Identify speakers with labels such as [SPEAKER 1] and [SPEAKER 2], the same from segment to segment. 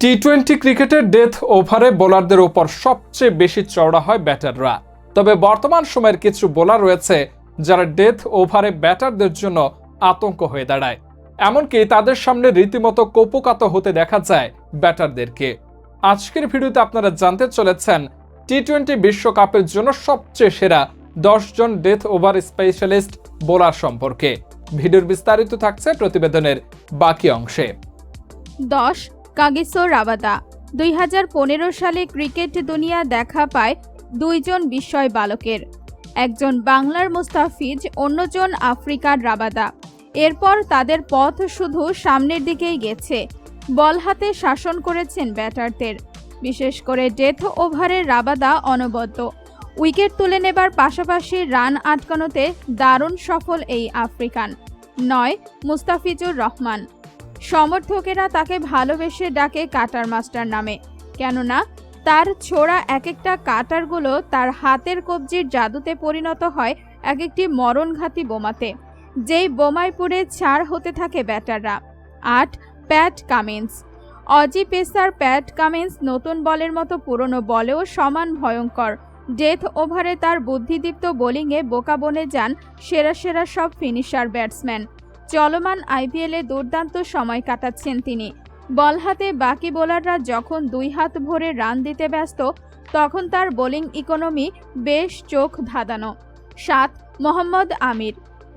[SPEAKER 1] T twenty ক্রিকেটের death ওভারে বোলারদের উপর সবচেয়ে বেশি চওড়া হয় ব্যাটাররা তবে বর্তমান সময়ের কিছু বোলার রয়েছে যারা ডেথ ওভারে ব্যাটারদের জন্য আতঙ্ক হয়ে দাঁড়ায়। এমনকি তাদের সামনে রীতিমতো কোপকাত হতে দেখা যায় ব্যাটারদেরকে আজকের ভিডিওতে আপনারা জানতে চলেছেন টি টোয়েন্টি বিশ্বকাপের জন্য সবচেয়ে সেরা দশ জন ডেথ ওভার স্পেশালিস্ট বোলার সম্পর্কে। ভিডিওর বিস্তারিত থাকছে প্রতিবেদনের বাকি অংশে।
[SPEAKER 2] দশ কাগিসো রাবাদা। দুই হাজার পনেরো সালে ক্রিকেট দুনিয়া দেখা পায় দুইজন বিস্ময় বালকের। একজন বাংলার মুস্তাফিজ, অন্যজন আফ্রিকার রাবাদা। এরপর তাদের পথ শুধু সামনের দিকেই গেছে। বল হাতে শাসন করেছেন ব্যাটারদের। বিশেষ করে ডেথ ওভারের রাবাদা অনবদ্য। উইকেট তুলে নেবার পাশাপাশি রান আটকানোতে দারুণ সফল এই আফ্রিকান। নয়, মুস্তাফিজুর রহমান। সমর্থকেরা তাকে ভালোবেসে ডাকে কাটার মাস্টার নামে। কেননা, তার ছোড়া এক একটা কাটারগুলো তার হাতের কবজির জাদুতে পরিণত হয় এক একটি মরণঘাতী বোমাতে, যেই বোমায় পুড়ে ছাড় হতে থাকে ব্যাটাররা। আট, Pat Cummins. Aussie pacer Pat Cummins নতুন বলের মতো পুরনো বলেও সমান ভয়ঙ্কর। ডেথ ওভারে তার বুদ্ধিদীপ্ত বোলিংয়ে বোকা বনে যান সেরা সেরা সব ফিনিশার ব্যাটসম্যান। চলমান আইপিএলে দুর্দান্ত সময় কাটাচ্ছেন তিনি। বল হাতে বাকি বোলাররা যখন দুই হাত ভরে রান দিতে ব্যস্ত, তখন তার বোলিং ইকোনমি বেশ চোখ ধাঁধানো। সাত, মোহাম্মদ আমির।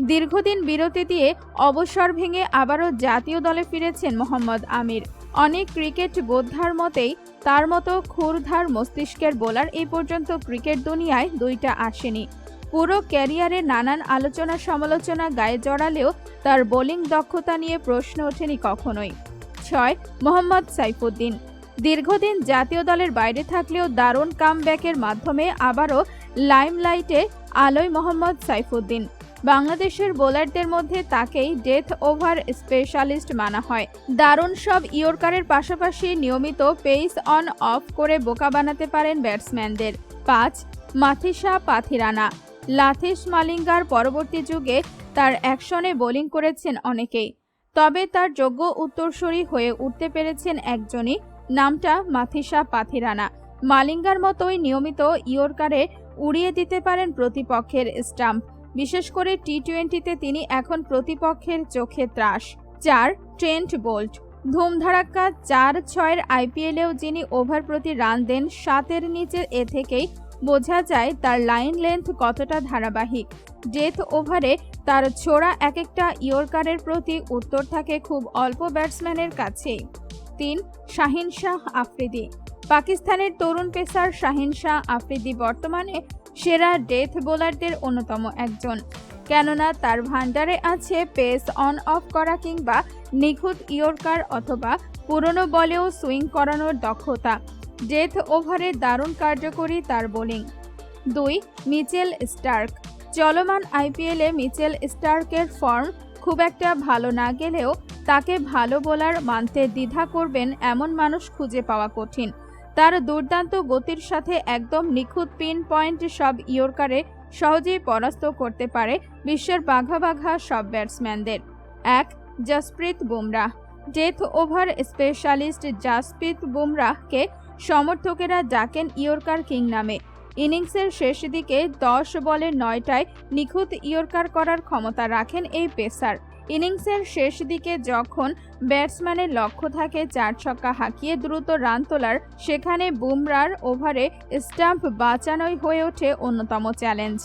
[SPEAKER 2] দীর্ঘদিন বিরতি দিয়ে অবসর ভেঙে আবারও জাতীয় দলে ফিরেছেন মোহাম্মদ আমির। অনেক ক্রিকেট বোদ্ধার মতেই তার মতো ক্ষুরধার মস্তিষ্কের বোলার এই পর্যন্ত ক্রিকেট দুনিয়ায় দুইটা আসেনি। পুরো ক্যারিয়ারে নানান আলোচনা সমালোচনা গায়ে জড়ালেও তার বোলিং দক্ষতা নিয়ে প্রশ্ন ওঠেনি কখনোই। ছয়, মোহাম্মদ সাইফুদ্দিন। দীর্ঘদিন জাতীয় দলের বাইরে থাকলেও দারুণ কামব্যাকের মাধ্যমে আবারও লাইমলাইটে আলোয় মোহাম্মদ সাইফুদ্দিন। বাংলাদেশের বোলারদের মধ্যে তাকেই ডেথ ওভার স্পেশালিস্ট মানা হয়। দারুণ সব ইয়র্কারের পাশাপাশি নিয়মিত পেস অন অফ করে বোকা বানাতে পারেন ব্যাটসম্যানদের। পাঁচ, মাথিসা পাথিরানা। লাথিস মালিঙ্গার পরবর্তী যুগে তার অ্যাকশনে বোলিং করেছেন অনেকেই। তবে তার যোগ্য উত্তরসূরি হয়ে উঠতে পেরেছেন একজনই, নামটা মাথিসা পাথিরানা। মালিঙ্গার মতোই নিয়মিত ইয়র্কারে উড়িয়ে দিতে পারেন প্রতিপক্ষের স্টাম্প। বিশেষ করে টি টোয়েন্টিতে তিনি এখন প্রতিপক্ষের চোখে ত্রাস চার ট্রেন্ট বোল্ট। ধুমধারাক্কা চার ছয়ের আইপিএলেও যিনি ওভার প্রতি রান দেন, সাতের নিচে এ থেকেই বোঝা যায় তার লাইন লেন্থ কতটা ধারাবাহিক। ডেথ ওভারে তার ছোড়া এক একটা ইয়র্কারের প্রতি উত্তর থাকে খুব অল্প ব্যাটসম্যানের কাছেই। তিন, শাহিন শাহ আফ্রিদি। পাকিস্তানের তরুণ পেসার শাহিন শাহ আফ্রিদি বর্তমানে সেরা ডেথ বোলারদের অন্যতম একজন। কেননা তার ভান্ডারে আছে পেস অন অফ করা কিংবা নিখুঁত ইয়র্কার অথবা পুরনো বলেও সুইং করানোর দক্ষতা। ডেথ ওভারে দারুণ কার্যকরী তার বোলিং। দুই, মিচেল স্টার্ক। চলমান আইপিএলে মিচেল স্টার্কের ফর্ম খুব একটা ভালো না গেলেও তাকে ভালো বোলার মানতে দ্বিধা করবেন এমন মানুষ খুঁজে পাওয়া কঠিন। তার দুর্দান্ত গতির সাথে একদম নিখুঁত পিন পয়েন্ট সব ইয়র্কারে সহজেই পরাস্ত করতে পারে বিশ্বের বাঘা বাঘা সব ব্যাটসম্যানদের। এক, Jasprit Bumrah. Death over specialist Jasprit বুমরাহকে সমর্থকেরা ডাকেন ইয়র্কার কিং নামে। ইনিংসের শেষ দিকে দশ বলে নয়টায় নিখুঁত ইয়র্কার করার ক্ষমতা রাখেন এই পেসার। ইনিংসের শেষ দিকে যখন ব্যাটসম্যানের লক্ষ্য থাকে, চার ছক্কা হাঁকিয়ে দ্রুত রান তোলার, সেখানে বুমরার ওভারে স্টাম্প বাঁচানোই হয়ে ওঠে অন্যতম চ্যালেঞ্জ।